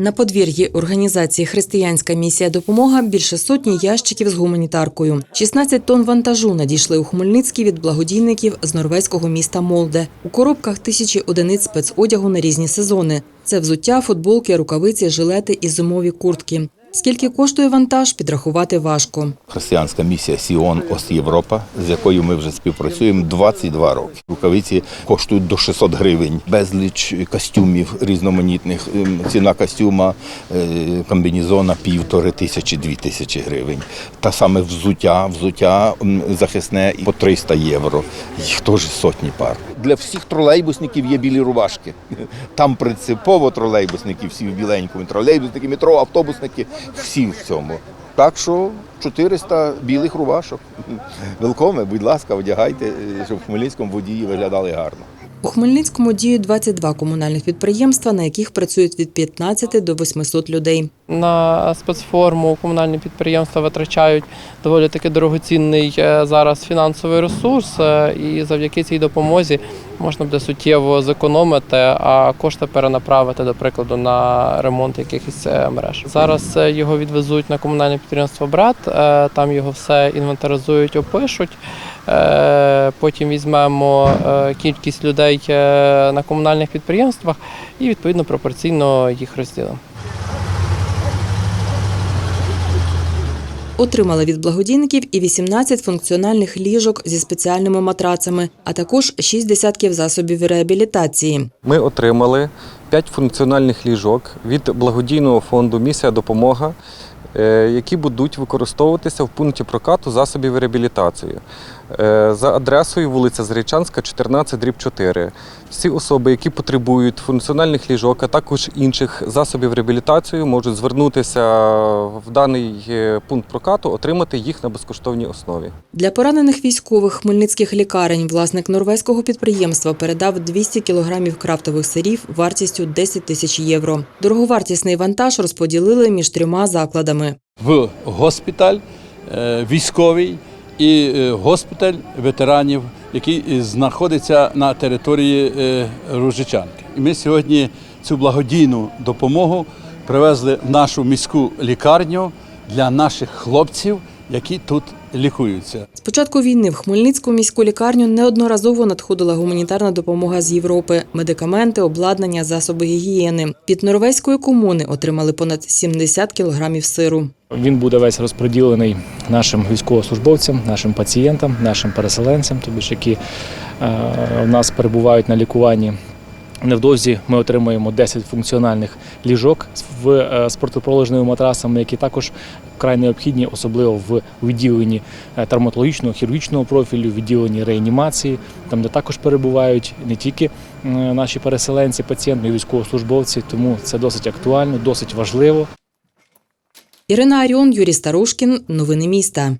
На подвір'ї організації Християнська місія допомога більше сотні ящиків з гуманітаркою. 16 тонн вантажу надійшли у Хмельницький від благодійників з норвезького міста Молде. У коробках тисячі одиниць спецодягу на різні сезони. Це взуття, футболки, рукавиці, жилети і зимові куртки. Скільки коштує вантаж, підрахувати важко. Християнська місія Сіон Ост Європа, з якою ми вже співпрацюємо 22 роки. Рукавиці коштують до 600 гривень, безліч костюмів різноманітних. Ем, Ціна костюма е, комбінезона півтори тисячі, дві тисячі гривень. Та саме взуття, взуття захисне по 300 євро. Їх теж сотні пар. Для всіх тролейбусників є білі рубашки. Там принципово тролейбусники всі в біленькому. Тролейбусники, метро, автобусники всі в цьому. Так що 400 білих рубашок. Велкоме, будь ласка, одягайте, щоб в Хмельницькому водії виглядали гарно. У Хмельницькому діють 22 комунальних підприємства, на яких працюють від 15 до 800 людей. На спецформу комунальні підприємства витрачають доволі таки дорогоцінний е, зараз фінансовий ресурс, е, і завдяки цій допомозі можна буде суттєво зекономити, а кошти перенаправити, до прикладу, на ремонт якихось е, мереж. Зараз е, його відвезуть на комунальне підприємство Брат, е, там його все інвентаризують, опишуть. Потім візьмемо кількість людей на комунальних підприємствах і відповідно пропорційно їх розділимо. Отримали від благодійників і 18 функціональних ліжок зі спеціальними матрацами, а також 6 десятків засобів реабілітації. Ми отримали 5 функціональних ліжок від благодійного фонду Місія допомога, е, які будуть використовуватися в пункті прокату засобів реабілітації Е, за адресою вулиця Зарічанська, 14, дріб 4. Всі особи, які потребують функціональних ліжок, а також інших засобів реабілітації, можуть звернутися в даний е, пункт прокату, отримати їх на безкоштовній основі. Для поранених військових хмельницьких лікарень власник норвезького підприємства передав 200 кілограмів крафтових сирів вартістю 10 тисяч євро. Дороговартісний вантаж розподілили між трьома закладами. в госпіталь е, військовий і е, госпіталь ветеранів, який е, знаходиться на території е, Ружичанки. І ми сьогодні цю благодійну допомогу привезли в нашу міську лікарню для наших хлопців, які тут лікуються. З початку війни в Хмельницьку міську лікарню неодноразово надходила гуманітарна допомога з Європи, медикаменти, обладнання, засоби гігієни. Від норвезької комуни отримали понад 70 кілограмів сиру. Він буде весь розподілений нашим військовослужбовцям, нашим пацієнтам, нашим переселенцям, тобі ж які е, у нас перебувають на лікуванні. Невдовзі ми отримаємо 10 функціональних ліжок в спортопроложними матрасами, які також вкрай необхідні, особливо в відділенні е, травматологічного, хірургічного профілю, відділенні реанімації, там де також перебувають не тільки е, наші переселенці, пацієнти, і військовослужбовці. Тому це досить актуально, досить важливо. Ірина Аріон, Юрій Старушкін. Новини міста.